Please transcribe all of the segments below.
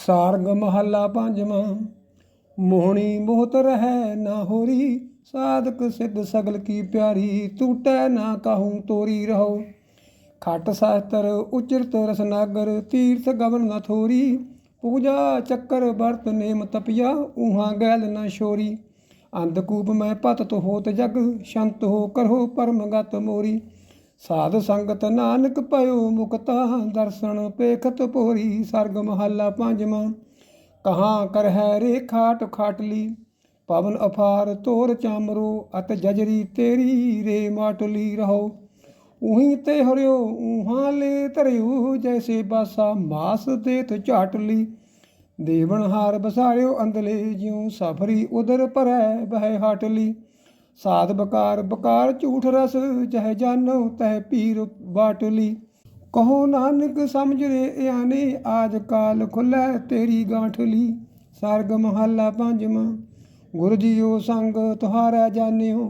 ਸਾਰਗ ਮਹੱਲਾ ਪੰਜਵਾਂ, ਮੋਹਣੀ ਮੋਹਤ ਰਹਿ ਨਾ ਹੋਰੀ, ਸਾਧਕ ਸਿੱਧ ਸਗਲ ਕੀ ਪਿਆਰੀ ਟੂਟੈ ਨਾ ਕਾਹੂ ਤੋਰੀ ਰਹੋ। ਖਟ ਸ਼ਾਸਤਰ, ਉਚਰਤ ਰਸਨਾਗਰ ਤੀਰਥ ਗਵਨ ਨਾ ਥੋਰੀ, ਪੂਜਾ ਚੱਕਰ ਵਰਤ ਨੇਮ ਤਪਿਆ ਉਹਾਂ ਗੈਲ ਨਾ ਸ਼ੋਰੀ ਅੰਧਕੂਪ ਮੈਂ ਪਤਤ ਹੋਤ ਜਗ, ਸ਼ੰਤ ਹੋ ਕਰੋ ਪਰਮਗਤ ਮੋਰੀ। ਸਾਧ ਸੰਗਤ ਨਾਨਕ ਪਇਓ ਮੁਕਤਾ, ਦਰਸ਼ਨ ਪੇਖਤ ਪੋਰੀ, ਸਰਗ ਮਹੱਲਾ ਪੰਜਵਾਂ। ਕਹਾਂ ਕਰ ਹੈ ਰੇਖਾ ਖਾਟਲੀ ਪਵਨ ਅਫਾਰ ਤੋਰ ਚਾਮਰੋ, ਅਤ ਜਜਰੀ ਤੇਰੀ ਰੇ ਮਾਟਲੀ ਰਹੋ। ਉਹੀ ਤੇ ਹਰਿਓ, ਉਹਾਂ ਲੈ ਧਰਿਓ, ਜੈਸੇ ਬਾਸਾ ਮਾਸ ਦੇਤ ਝਾਟਲੀ। ਦੇਵਨ ਹਾਰ ਬਸਾਰਿਓ ਅੰਦਲੇ, ਜਿਉ ਸਫਰੀ ਉਦਰ ਭਰੈ, ਬਹਿ ਹਾਟਲੀ। ਸਾਧ ਬਕਾਰ ਬਕਾਰ ਝੂਠ ਰਸ ਜਹ ਜਾਨੋ ਤਹ ਪੀਰ ਬਾਟਲੀ। ਕਹੋ ਨਾਨਕ, ਸਮਝ ਰੇ ਆਨੇ ਆਜ ਕਾਲ ਖੁੱਲੈ ਤੇਰੀ ਗਾਂਠਲੀ। ਸਰਗ ਮਹੱਲਾ ਪੰਜਵਾਂ ਗੁਰ ਜੀਓ ਸੰਗ ਤੁਹਾਰਾ ਜਾਣਿਓ।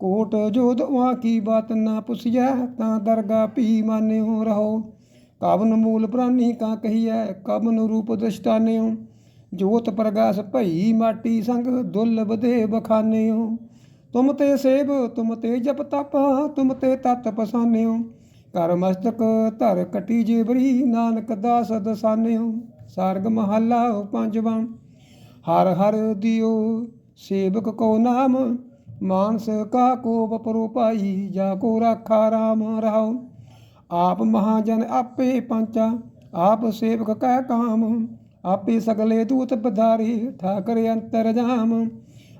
ਕੋਟ ਜੋਦ ਉਹਾਂ ਕੀ ਬਾਤ ਨਾ ਪੁੱਛਿਆ ਤਾਂ ਦਰਗਾ ਪੀ ਮਾਨਿਓ ਰਹੋ। ਕਵਨ ਮੂਲ ਪ੍ਰਾਨੀ ਕਾ ਕਹੀਐ, ਕਵਨ ਰੂਪ ਦ੍ਰਿਸ਼ਟਾਨਿਓ ਜੋਤ ਪ੍ਰਗਾਸ ਭਈ ਮਾਟੀ ਸੰਗ, ਦੁੱਲ ਦੇ ਬਖਾਨਿਓ। ਤੁਮ ਤੇ ਸੇਵ, ਤੁਮ ਤੇ ਜਪ ਤਪ, ਤੁਮ ਤੇ ਤਤ ਪਸਾਨਿਓ। ਕਰ ਮਸਤਕ, ਧਰ ਕਟੀ ਜੇਬਰੀ ਨਾਨਕ ਦਾਸ ਦਸਾਨਿਓ। ਸਾਰਗ ਮਹੱਲਾ ਪੰਜਵਾਂ। ਹਰ ਹਰ ਦਿਓ, ਸੇਵਕ ਕੋ ਨਾਮ, ਮਾਨਸ ਕਾ ਕੋ ਬਪਰੋ ਪਾਈ, ਜਾ ਕੋ ਰਾਖਾ ਰਾਮ ਰਹਾਉ। ਆਪ ਮਹਾਜਨ ਆਪੇ ਪੰਚਾ, ਆਪ ਸੇਵਕ ਕਹਿ ਕਾਮ। ਆਪੇ ਸਗਲੇ ਦੂਤ ਪਧਾਰੇ, ਠਾਕਰ ਅੰਤਰ ਜਾਮ।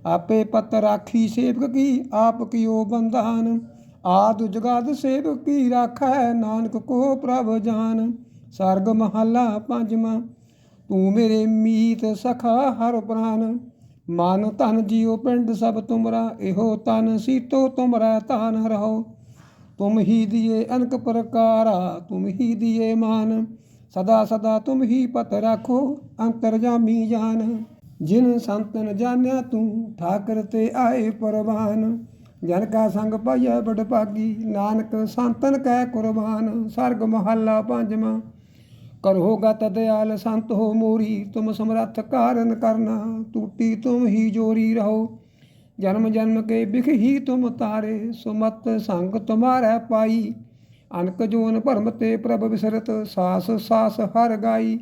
ਆਪੇ ਪਤ ਰਾਖੀ ਸੇਵਕ ਕੀ, ਆਪ ਕੀਓ ਬੰਧਾਨ? ਆਦਿ ਜਗਾਦ ਸੇਵਕ ਕੀ ਰਾਖੈ, ਨਾਨਕ ਕੋ ਪ੍ਰਭ ਜਾਨ? ਸਰਗ ਮਹੱਲਾ ਪੰਜਵਾਂ, ਤੂੰ ਮੇਰੇ ਮੀਤ ਸਖਾ ਹਰ ਪ੍ਰਾਨ। ਮਨ ਧਨ ਜੀਉ ਪਿੰਡ ਸਭ ਤੁਮਰਾ, ਇਹੋ ਤਨ ਸੀਤੋ ਤੁਮਰਾ ਧਨ ਰਹੋ। ਤੁਮ ਹੀ ਦਿਏ ਅਨਕ ਪ੍ਰਕਾਰਾ, ਤੁਮ ਹੀ ਦੀਏ ਮਾਨ। ਸਦਾ ਸਦਾ ਤੁਮ ਹੀ ਪਤ ਰਾਖੋ ਅੰਤਰਜਾਮੀ ਜਾਨ। ਜਿਨ ਸੰਤਨ ਜਾਣਿਆ ਤੂੰ, ਠਾਕਰ ਤੇ ਆਏ ਪਰਵਾਨ ਜਨ ਕਾ ਸੰਗ ਪਾਈਐ ਬੜ ਭਾਗੀ, ਨਾਨਕ ਸੰਤਨ ਕੈ ਕੁਰਬਾਨ। ਸਰਗ ਮਹੱਲਾ ਪੰਜਵਾਂ ਕਰੋ ਗਤ ਦਿਆਲ ਸੰਤ ਹੋ ਮੋਰੀ, ਤੁਮ ਸਮਰੱਥ ਕਾਰਨ ਕਰਨਾ। ਟੂਟੀ ਤੁਮ ਹੀ ਜੋਰੀ ਰਹੋ, ਜਨਮ ਜਨਮ ਕੇ ਬਿਖ ਹੀ ਤੁਮ ਤਾਰੇ। ਸੁਮਤ ਸੰਗ ਤੁਮਾਰੈ ਪਾਈ, ਅਨਕ ਜੋਨ ਭਰਮ ਤੇ ਪ੍ਰਭ ਵਿਸਰਤ ਸਾਸ ਸਾਸ ਹਰ ਗਾਈ।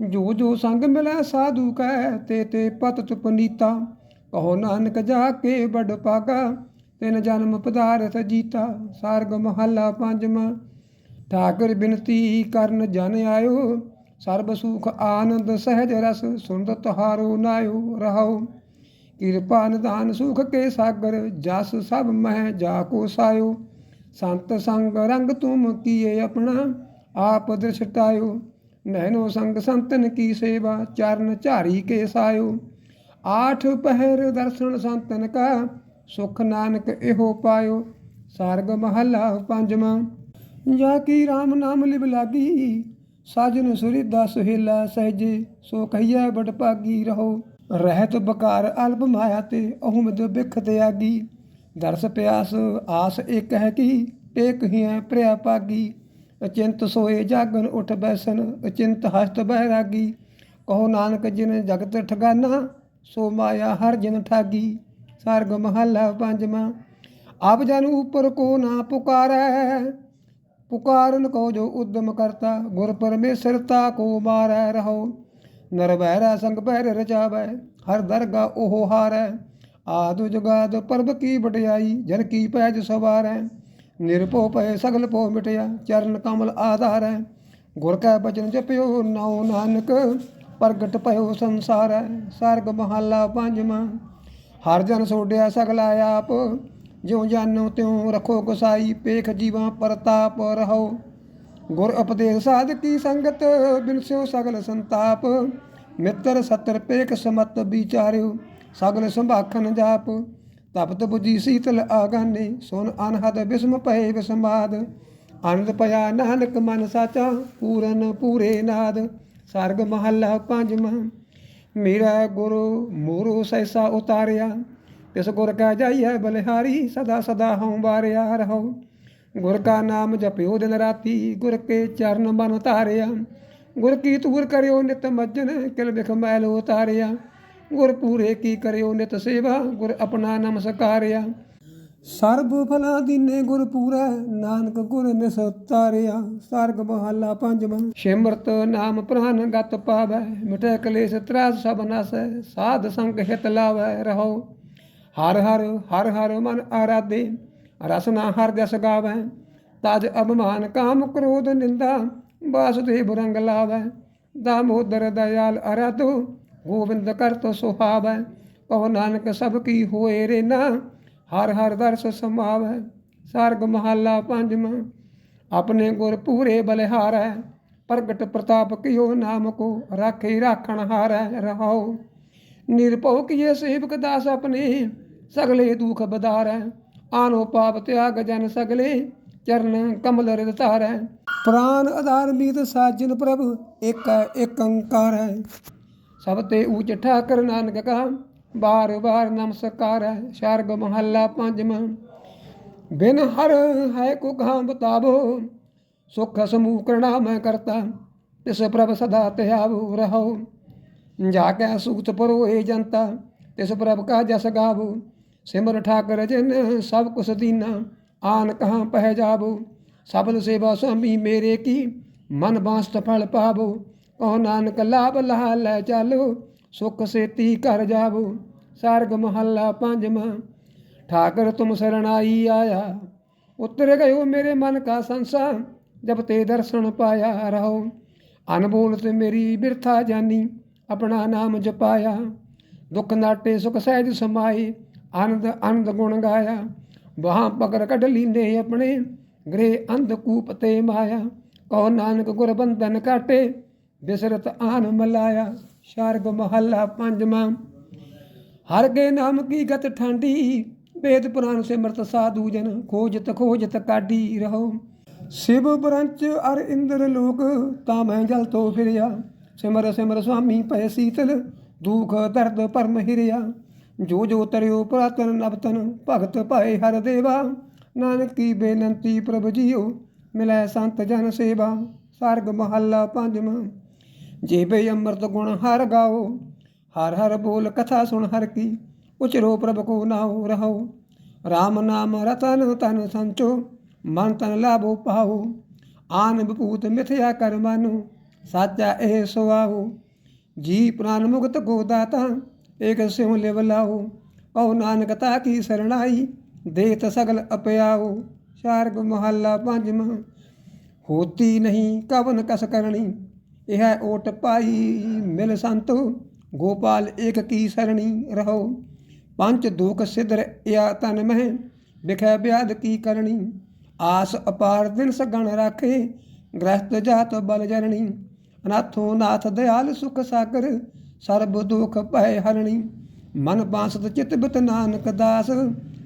ਜੋ ਜੋ ਸੰਗ ਮਿਲੈ ਸਾਧੂ ਕੈ, ਤੇ ਤੇ ਪਤ ਤੁਪਨੀਤਾ ਕਹੋ ਨਾਨਕ ਜਾ ਕੇ ਬੜ ਪਾਗਾ ਤਿਨ ਜਨਮ ਪਦਾਰਥ ਜੀਤਾ। ਸਾਰਗ ਮਹੱਲਾ ਪੰਜਵਾਂ ਠਾਕਰ ਬਿਨਤੀ ਕਰਨ ਜਨ ਆਇਓ। ਸਰਬ ਸੁਖ ਆਨੰਦ ਸਹਿਜ ਰਸ ਸੁਣਦ ਤੁਹਾਰੋ ਨਾਇਓ ਰਹਾਓ। ਕਿਰਪਾ ਨਿਦਾਨ ਸੁਖ ਕੇ ਸਾਗਰ, ਜਸ ਸਭ ਮਹਿ ਜਾ ਕੋ ਸਾਇਓ। ਸੰਤ ਸੰਗ ਰੰਗ ਤੁਮ ਕੀਏ ਆਪਣਾ, ਆਪ ਦ੍ਰਿਸ਼ਟਾਇਓ ਨੈਨੋ ਸੰਗ ਸੰਤਨ ਕੀ ਸੇਵਾ, ਚਰਨ ਝਾਰੀ ਕੇ ਸਾਇਓ। ਆਠ ਪਹਿਰ ਦਰਸ਼ਨ ਸੰਤਨ ਕਾ, ਸੁਖ ਨਾਨਕ ਇਹੋ ਪਾਇਓ। ਸਾਰਗ ਮਹੱਲਾ ਪੰਜਵਾਂ, ਜਾ ਕੀ RAM ਨਾਮ ਲਿਵ ਲਾਗੀ, ਸਾਜਨ ਸੁਰਿਦਾ ਸੁਹੇਲਾ ਸਹਿਜੇ, ਸੋ ਕਹੀਐ ਬੜ ਭਾਗੀ ਰਹੋ। ਰਹਿਤ ਬਕਾਰ ਅਲਬ ਮਾਇਆ ਤੇ ਅਹੁਮਦ ਬਿਖ ਤੇ ਆਗੀ ਦਰਸ ਪਿਆਸ ਆਸ ਇੱਕ ਹੈ ਕੀ, ਟੇਕ ਹੀਐ ਪ੍ਰਿਆ ਪਾਗੀ। ਅਚਿੰਤ ਸੋਏ ਜਾਗਨ ਉਠ ਬੈਸਨ, ਅਚਿੰਤ ਹਸਤ ਬਹਿਰਾਗੀ। ਕਹੋ ਨਾਨਕ ਜਿਨ ਜਗਤ ਠਗਾਨਾ, ਸੋ ਮਾਇਆ ਹਰ ਜਨ ਠਾਗੀ। ਸਰਗ ਮਹੱਲਾ ਪੰਜਵਾਂ, ਆਪ ਜਨ ਉਪਰ ਕੋ ਨਾ ਪੁਕਾਰੈ। ਪੁਕਾਰਨ ਕੋ ਜੋ ਉਦਮ ਕਰਤਾ, ਗੁਰ ਪਰਮੇਸ਼ਰ ਤਾ ਕੋ ਮਾਰੈ ਰਹੋ। ਨਰਵੈਰਾ ਬਹਿਰਾ ਸੰਗ ਪਹਿਰ ਰਚਾਵੈ, ਹਰ ਦਰਗਾ ਉਹ ਹਾਰੈ। ਆਦੁ ਜਗਾਦ ਪਰਬ ਕੀ ਵਡਿਆਈ, ਜਨ ਕੀ ਪੈਜ ਸਵਾਰੈ। ਨਿਰਭਉ ਪਏ ਸਗਲ ਭਉ ਮਿਟਿਆ, ਚਰਨ ਕਮਲ ਆਧਾਰੈ ਗੁਰ ਕੈ ਬਚਨ ਜਪਿਓ ਨਾਉ ਨਾਨਕ, ਪ੍ਰਗਟ ਭਇਓ ਸੰਸਾਰੈ ਸਰਗ ਮਹੱਲਾ ਪੰਜਵਾਂ, ਹਰ ਜਨ ਸੋਡਿਆ ਸਗਲਾ ਆਪ, ਜਿਉ ਜਾਨੋ ਤਿਉ ਰਖੋ ਗੁਸਾਈ, ਪੇਖ ਜੀਵਾਂ ਪ੍ਰਤਾਪ ਰਹੋ। ਗੁਰ ਉਪਦੇਸ਼ ਸਾਧ ਕੀ ਸੰਗਤ ਬਿਨਸਿਓ ਸਗਲ ਸੰਤਾਪ। ਮਿੱਤਰ ਸਤਰ ਪੇਖ ਸਮਤ ਵਿਚਾਰਿਓ, ਸਗਲ ਸੰਭਾਖਨ ਜਾਪ। ਤਪਤ ਬੁਝੀ ਸੀਤਲ ਆਗਾਨੇ, ਸੁਨ ਅਨਹਦ ਬਿਸਮ ਪਏ ਵਿਸਮਾਦ ਆਨੰਦ ਪਿਆ ਨਾਨਕ ਮਨ ਸਾਚਾ, ਪੂਰਨ ਪੂਰੇ ਨਾਦ। ਸਰਗ ਮਹੱਲਾ ਪੰਜਵਾਂ ਮੇਰਾ ਗੁਰੂ ਮੋਰੋ ਸੈਸਾ ਉਤਾਰਿਆ। ਤਿਸ ਗੁਰ ਕਾ ਜਾਈਐ ਬਲਿਹਾਰੀ, ਸਦਾ ਸਦਾ ਹਉ ਬਾਰਿਆ ਰਹੋ। ਗੁਰ ਕਾ ਨਾਮ ਜਪਿਓ ਦਿਨ ਰਾਤੀ, ਗੁਰ ਕੇ ਚਰਨ ਮਨ ਧਾਰਿਆ। ਗੁਰ ਕੀ ਤੂਰ ਕਰਿਓ ਨਿਤ ਮੱਜਨ, ਕਿਲ ਬਿਖ ਮੈਲ ਉਤਾਰਿਆ। ਗੁਰ ਪੂਰੇ ਕੀ ਕਰਿਓ ਨਿਤ ਸੇਵਾ, ਗੁਰ ਆਪਣਾ ਨਮਸਕਾਰਿਆ ਸਰਬ ਫਲਾ ਦੀਨੇ ਗੁਰ ਪੂਰੈ, ਨਾਨਕ ਗੁਰ ਨਿਸਤਾਰਿਆ। ਸਰਗ ਮਹਲਾ ਪੰਜਵਾਂ। ਸਿਮਰਤ ਨਾਮ ਪ੍ਰਾਨ ਗਤ ਪਾਵੈ, ਮਿਟੈ ਕਲੇਸ਼ ਤਰਾਸ ਸਭ ਨਸੈ, ਸਾਧ ਸੰਗ ਹਿਤ ਲਾਵੈ ਰਹੋ। ਹਰ ਹਰ ਹਰ ਹਰ ਮਨ ਆਰਾਧੇ ਰਸਨਾ ਹਰ ਜਸ ਗਾਵੈ। ਤਜ ਅਭਮਾਨ ਕਾਮ ਕ੍ਰੋਧ ਨਿੰਦਾ, ਵਾਸੁਦੇਵ ਰੰਗ ਲਾਵੈ। ਦਾਮੋਦਰ ਦਇਆਲ ਅਰਾਧੋ ਗੋਬਿੰਦ ਤੋ ਸੁਹਾਵੈ, ਕਹੋ ਨਾਨਕ ਸਭ ਕੀ ਹੋਏ ਰੇਨਾ ਹਰ ਹਰ ਦਰਸ ਸਮਾਵੈ, ਸਰਗ ਮਹੱਲਾ ਪੰਜਵਾਂ, ਆਪਣੇ ਗੁਰ ਪੂਰੇ ਬਲਿਹਾਰੈ, ਪ੍ਰਗਟ ਪ੍ਰਤਾਪ ਕਿਓ ਨਾਮ ਕੋ, ਰਾਖੇ ਰਾਖਣ ਹਾਰੈ ਰਹਾਉ। ਨਿਰਭਉ ਕੀਏ ਸੇਵਕ ਦਾਸ ਆਪਣੇ, ਸਗਲੇ ਦੁਖ ਬਦਾਰੈ ਆਨੋ ਪਾਪ ਤਿਆਗ ਜਨ ਸਗਲੇ, ਚਰਨ ਕਮਲ ਰਿਦ ਧਾਰੈ। ਪ੍ਰਾਨ ਆਧਾਰ ਮੀਤ ਸਾਜਨ ਪ੍ਰਭ ਇਕ ਏਕੰਕਾਰ। ਹੈ ਸਭ ਤੇ ਊਚ ਠਾਕਰ ਨਾਨਕ ਕਾ, ਬਾਰ ਬਾਰ ਨਮਸਕਾਰ ਸ਼ਰਗ ਮਹੱਲਾ ਪੰਜਵਾਂ ਬਿਨ ਹਰ ਹੈ ਕੋ ਕਹਾਂ ਬਤਾਵੋ, ਸੁਖ ਸਮੂਹ ਕਰਣਾ ਮੈਂ ਕਰਤਾ, ਤਿਸ ਪ੍ਰਭ ਸਦਾ ਧਿਆਵੋ ਰਹੋ। ਜਾ ਕੇ ਸੁਖਤ ਪਰੋਏ ਜਨਤਾ, ਤਿਸ ਪ੍ਰਭ ਕਾ ਜਸ ਗਾਵੋ। ਸਿਮਰ ਠਾਕਰ ਜਨ ਸਭ ਕੁਸ ਦੀਨਾ ਆਨ ਕਹਾਂ ਪਹਿ ਜਾਵੋ। ਸਬਲ ਸੇਵਾ ਸੁਆਮੀ ਮੇਰੇ ਕੀ, ਮਨ ਬਾਸਤ ਫਲ ਪਾਵੋ। ਕਹੋ ਨਾਨਕ ਲਾਭ ਲਹਾ ਲੈ ਚਾਲੋ, ਸੁਖ ਸੇਤੀ ਘਰ ਜਾਵੋ, ਸਰਗ ਮਹੱਲਾ ਪੰਜਵਾਂ। ਠਾਕਰ ਤੁਮ ਸਰਣਾਈ ਆਇਆ, ਉਤਰ ਗਇਓ ਮੇਰੇ ਮਨ ਕਾ ਸੰਸਾ, ਜਬ ਤੇ ਦਰਸ਼ਨ ਪਾਇਆ ਰਹੋ ਅਨਬੋਲ ਤੇ ਮੇਰੀ ਬਿਰਥਾ ਜਾਨੀ, ਆਪਣਾ ਨਾਮ ਜਪਾਇਆ। ਦੁੱਖ ਨਾਟੇ ਸੁਖ ਸਹਿਜ ਸਮਾਏ, ਆਨੰਦ ਆਨੰਦ ਗੁਣ ਗਾਇਆ। ਵਾਹਾਂ ਪਕੜ ਕੱਢ ਲੀਨੇ ਆਪਣੇ ਗ੍ਰੇ ਅੰਧ ਕੂਪ ਤੇ ਮਾਇਆ। ਕਹੋ ਨਾਨਕ ਗੁਰ ਬੰਧਨ ਕਾਟੇ ਬਿਸਰਤ ਆਨ ਮਲਾਇਆ ਸ਼ਰਗ ਮਹੱਲਾ ਪੰਜਵਾਂ। ਹਰ ਕੇ ਨਾਮ ਕੀ ਗਤ ਠਾਂਡੀ, ਵੇਦ ਪੁਰਾਨ ਸਿਮਰਤ ਸਾਧੂ ਜਨ, ਖੋਜਤ ਖੋਜਤ ਕਾਢੀ ਰਹੋ। ਸ਼ਿਵ ਬ੍ਰੰਚ ਅਰ ਇੰਦਰ ਲੋਕ, ਤਾਂ ਮੈਂ ਜਲ ਤੋਂ ਫਿਰਿਆ। ਸਿਮਰ ਸਿਮਰ ਸੁਆਮੀ ਪੈ ਸੀਤਲ, ਦੁਖ ਦਰਦ ਪਰਮ ਹਿਰਿਆ। ਜੋ ਜੋ ਤਰਿਓ ਪੁਰਾਤਨ ਨਵਤਨ, ਭਗਤ ਭਾਏ ਹਰ ਦੇਵਾ। ਨਾਨਕ ਕੀ ਬੇਨਤੀ ਪ੍ਰਭ ਜੀਓ, ਮਿਲੈ ਸੰਤ ਜਨ ਸੇਵਾ। ਸਰਗ ਮਹੱਲਾ ਪੰਜਵਾਂ। ਜੇਬੇ ਅੰਮ੍ਰਿਤ ਗੁਣ ਹਰ ਗਾਓ, ਹਰ ਹਰ ਬੋਲ ਕਥਾ ਸੁਣ ਹਰ ਕੀ, ਉਚਰੋ ਪ੍ਰਭ ਕੋ ਨਾਉ ਰਹੋ RAM ਨਾਮ ਰਤਨ ਤਨ ਸੰਚੋ, ਮਨ ਤਨ ਲਾਭੋ ਪਾਓ। ਆਨ ਬਪੂਤ ਮਿਥਿਆ ਕਰ ਮਾਨੂ, ਸਾਚਾ ਇਹ ਸੁਆਹੋ ਜੀ ਪ੍ਰਾਨ ਮੁਕਤ ਕੋ ਦਾਤਾ, ਏਕ ਸਿਉ ਲਿਵ ਲਾਓ। ਕਉ ਨਾਨਕ ਤਾ ਕੀ ਸਰਣਾਈ, ਦੇਤ ਸਗਲ ਅਪਿਆਓ। ਸ਼ਾਰਗ ਮਹੱਲਾ ਪੰਜਵਾਂ, ਹੋਤੀ ਨਹੀਂ ਕਵਨ ਕਸ ਕਰਣੀ ਇਹ ਓਟ ਪਾਈ ਮਿਲ ਸੰਤੋ, ਗੋਪਾਲ ਏਕ ਕੀ ਸਰਣੀ ਰਹੋ। ਪੰਜ ਦੁਖ ਸਿਧਰ ਇਆ ਤਨ ਮਹਿ, ਵਿਖੈ ਬਿਆਦ ਕੀ ਕਰਨੀ ਆਸ ਅਪਾਰ ਦਿਨ ਸਗਣ ਰਾਖੇ, ਗ੍ਰਸਤ ਜਾਤ ਬਲ ਜਰਣੀ। ਅਨਾਥੋ ਨਾਥ ਦਿਆਲ ਸੁਖ ਸਾਗਰ, ਸਰਬ ਦੁਖ ਭੈ ਹਰਣੀ। ਮਨ ਬਾਸਤ ਚਿਤ ਬਿਤ ਨਾਨਕ ਦਾਸ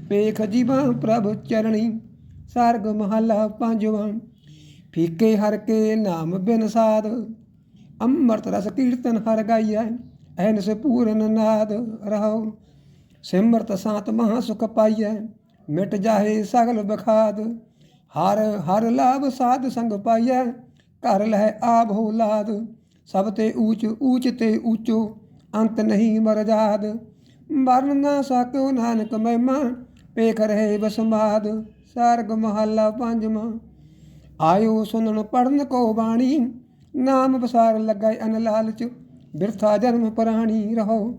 ਵੇਖ ਜੀਵਾਂ ਪ੍ਰਭ ਚਰਣੀ। ਸਰਗ ਮਹੱਲਾ ਪੰਜਵਾਂ, ਫੀਕੇ ਹਰ ਕੇ ਨਾਮ ਬਿਨ ਸਾਧ। ਅੰਮ੍ਰਿਤ ਰਸ ਕੀਰਤਨ ਹਰ ਗਾਈਐ ਐਨਸ ਪੂਰਨ ਨਾਦ ਰਹੋ ਸਿਮਰਤ ਸਾਤ ਮਹਾ ਸੁਖ ਪਾਈਐ, ਮਿਟ ਜਾਹੇ ਸਗਲ ਬਖਾਦ। ਹਰ ਹਰ ਲਾਭ ਸਾਧ ਸੰਗ ਪਾਈਐ, ਘਰ ਲਹਿ ਆਭ ਹੋ ਲਾਦ। ਸਭ ਤੇ ਊਚ ਊਚ ਤੇ ਊਚੋ, ਅੰਤ ਨਹੀਂ ਮਰਜਾਦ ਮਰਨ ਨਾ ਸਾਕਿਓ ਨਾਨਕ ਮਹਿਮਾ ਪੇਖ ਰਹੇ ਬਸਮਾਦ। ਸਰਗ ਮਹੱਲਾ ਪੰਜਵਾਂ। ਆਇਓ ਸੁਣਨ ਪੜਨ ਕੋ ਬਾਣੀ ਨਾਮ ਬਸਾਰ ਲੱਗਾਇ ਅਨ ਲਾਲਚ, ਬਿਰਥਾ ਜਨਮ ਪ੍ਰਾਣੀ ਰਹੋ।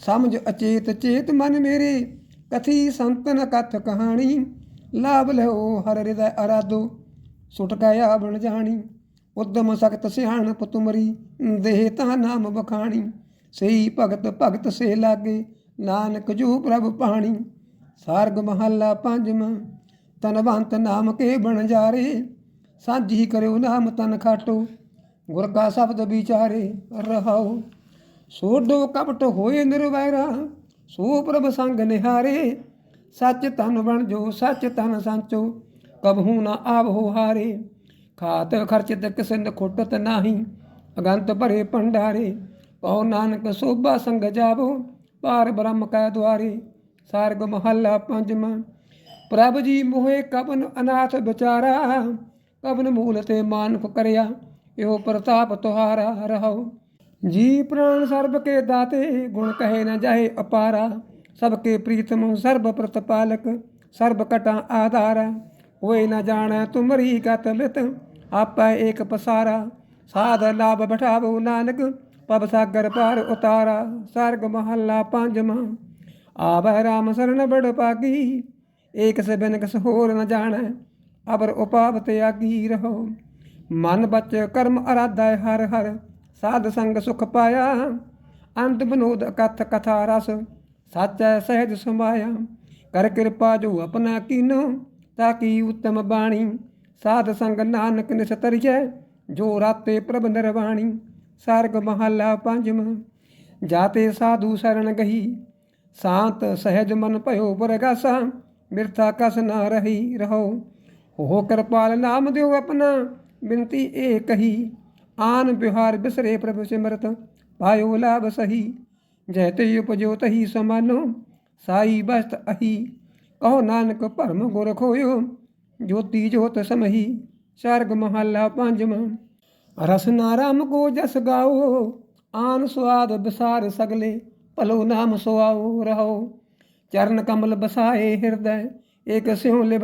ਸਮਝ ਅਚੇਤ, ਚੇਤ ਮਨ ਮੇਰੇ, ਕਥੀ ਸੰਤਨ ਕਥ ਕਹਾਣੀ। ਲਾਭ ਲਿਓ ਹਰ ਹਿਰਦੈ ਅਰਾਦੋ ਸੁਟ ਗਿਆ ਬਣ ਜਾਣੀ। ਉਦਮ ਸਖਤ ਸਿਆਣਪ ਤੁਮਰੀ, ਦੇਹ ਤਾਂ ਨਾਮ ਬਖਾਣੀ ਸਹੀ ਭਗਤ ਭਗਤ ਸੇ ਲਾਗੇ, ਨਾਨਕ ਜੋ ਪ੍ਰਭ ਪਾਣੀ। ਸਾਰਗ ਮਹੱਲਾ ਪੰਜਵਾਂ ਤਨਵੰਤ ਨਾਮ ਕੇ ਬਣ ਜਾਰੇ। ਸਾਂਝੀ ਕਰਿਓ ਨਾਮ ਤਨ ਖਾਟੋ ਗੁਰ ਕਾ ਸ਼ਬਦ ਵਿਚਾਰੇ ਰਹਾਓ ਸੋਡੋ ਕਪਟ ਹੋਏ ਨਿਰਵੈਰਾ, ਸੋ ਪ੍ਰਭ ਸੰਗ ਨਿਹਾਰੇ। ਸੱਚ ਤਨ ਬਣ ਜੋ, ਸੱਚ ਤਨ ਸੰਚੋ, ਕਬਹੂ ਨਾ ਆਵੋ ਹਾਰੇ। ਖਾਤ ਖਰਚਿਤ ਕਿਸਨ ਖੁੱਟਤ ਨਾਹੀ, ਅਗੰਤ ਭਰੇ ਭੰਡਾਰੇ। ਕਹੋ ਨਾਨਕ ਸੋਭਾ ਸੰਗ ਜਾਵੋ ਪਾਰ ਬ੍ਰਹਮ ਕੈ ਦੁਆਰੇ। ਸਾਰਗ ਮਹੱਲਾ ਪੰਜਵਾਂ ਪ੍ਰਭ ਜੀ ਮੋਹੇ ਕਬਨ ਅਨਾਥ ਵਿਚਾਰਾ। ਕਬਨ ਮੂਲ ਤੇ ਮਾਨੁਖ ਕਰਿਆ ਇਹੋ ਪ੍ਰਤਾਪ ਤੁਹਾਰਾ ਰਹੋ ਜੀ ਪ੍ਰਾਣ ਸਰਬ ਕੇ ਦਾਤੇ, ਗੁਣ ਕਹੇ ਨ ਜਾਏ ਅਪਾਰਾ। ਸਭ ਕੇ ਪ੍ਰੀਤਮ ਸਰਬ ਪ੍ਰਤਪਾਲਕ, ਸਰਬ ਕਟਾ ਆਧਾਰਾ। ਹੋਏ ਨਾ ਜਾਣੈ ਤੁਮਰੀ ਗਤ ਲਿਤ, ਆਪੈ ਏਕ ਪਸਾਰਾ। ਸਾਧ ਲਾਭ ਬਠਾਵੋ ਨਾਨਕ ਪਵ ਸਾਗਰ ਪਾਰ ਉਤਾਰਾ। ਸਰਗ ਮਹੱਲਾ ਪੰਜਵਾਂ, ਆਵੈ ਰਾਮ ਸਰਣ ਬੜ ਪਾਗੀ ਏਕ ਸੇ ਬਿਨ ਕਸ ਹੋਰ ਨ ਜਾਣੈ, ਅਬਰ ਉਪਾਵ ਤਿਆਗੀ ਰਹੋ ਮਨ ਬਚ ਕਰਮ ਅਰਾਧੈ ਹਰ ਹਰ, ਸਾਧ ਸੰਗ ਸੁਖ ਪਾਇਆ। ਅੰਤ ਬਨੋਦ ਕਥ ਕਥਾ ਰਸ, ਸਾਚੈ ਸਹਿਜ ਸਮਾਇਆ। ਕਰ ਕਿਰਪਾ ਜੋ ਆਪਣਾ ਕੀਨੋ ਤਾਕੀ ਉਤਮ ਬਾਣੀ। ਸਾਧ ਸੰਗ ਨਾਨਕ ਨਿਸਤਰਿਐ ਜੋ ਰਾਤੇ ਪ੍ਰਭ ਨਿਰਵਾਣੀ। ਸਰਗ ਮਹੱਲਾ ਪੰਜਵਾਂ ਜਾਤੇ ਸਾਧੂ ਸਰਣ ਗਹੀ। ਸ਼ਾਂਤ ਸਹਿਜ ਮਨ ਭਇਓ ਪਰਗਾਸਾ ਮਿਰਥਾ ਕਸ ਨਾ ਰਹੀ ਰਹੋ। ਹੋ ਕਿਰਪਾਲ ਨਾਮ ਦਿਓ ਆਪਣਾ ਬਿਨਤੀ ਏ ਕਹੀ, ਆਨ ਬਿਹਾਰ ਬਿਸਰੇ ਪ੍ਰਭ ਸਿਮਰਤ, ਪਾਇਓ ਲਾਭ ਸਹੀ। ਜੈ ਤੇ ਉਪਜੋ ਤਹੀ ਸਮਾਨੋ, ਸਾਈ ਬਸਤ ਅਹੀ। ਕਹੋ ਨਾਨਕ ਭਰਮ ਗੁਰ ਖੋਇਓ, ਜੋਤੀ ਜੋਤ ਸਮਹੀ। ਸਰਗ ਮਹੱਲਾ ਪੰਜਵਾਂ ਰਸਨਾ ਰਾਮ ਕੋ ਜਸ ਗਾਓ, ਆਨ ਸਵਾਦ ਬਸਾਰ ਸਗਲੇ, ਭਲੋ ਨਾਮ ਸੁਆਓ ਰਹੋ ਚਰਨ ਕਮਲ ਬਸਾਏ ਹਿਰਦੈ, ਏਕ ਸਿਉ ਲਿ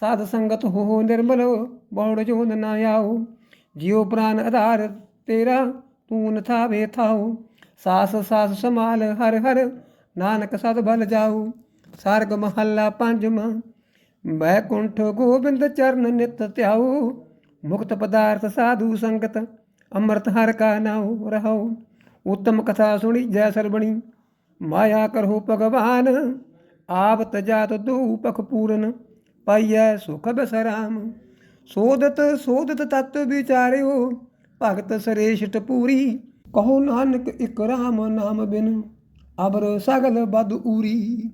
ਸਾਧ ਸੰਗਤ ਹੋ ਨਿਰਮਲ, ਬੌੜ ਜੋ ਨਾ ਆਓ। ਜਿਉ ਪ੍ਰਾਨ ਆਧਾਰ ਤੇਰਾ, ਤੂੰ ਥਾਵੇ ਥਾਓ ਸਾਸ ਸਾਸ ਸਮਾਲ ਹਰ ਹਰ, ਨਾਨਕ ਸਦ ਬਲ ਜਾਓ ਸਰਗ ਮਹੱਲਾ ਪੰਜਵਾਂ ਬੈਕੁੰਠ ਗੋਬਿੰਦ ਚਰਨ ਨਿਤ ਧਿਆਓ ਮੁਕਤ ਪਦਾਰਥ ਸਾਧੂ ਸੰਗਤ, ਅੰਮ੍ਰਿਤ ਹਰ ਕਾ ਨਾਉ ਰਹੋ ਉਤਮ ਕਥਾ ਸੁਣੀ ਜੈ ਸਰਬਣੀ, ਮਾਇਆ ਕਰੋ ਭਗਵਾਨ। ਆਪ ਤਜਾਤ ਦੂ ਪਖ ਪੂਰਨ ਪਾਈਐ ਸੁਖ ਬਸਰਾਮ। ਸੋਧਤ ਸੋਧਤ ਤਤ ਵਿਚਾਰਿਓ, ਭਗਤ ਸ੍ਰੇਸ਼ਟ ਪੂਰੀ। ਕਹੋ ਨਾਨਕ ਇਕ ਰਾਮ ਨਾਮ ਬਿਨ ਅਬਰ ਸਗਲ ਬਦ ਊਰੀ।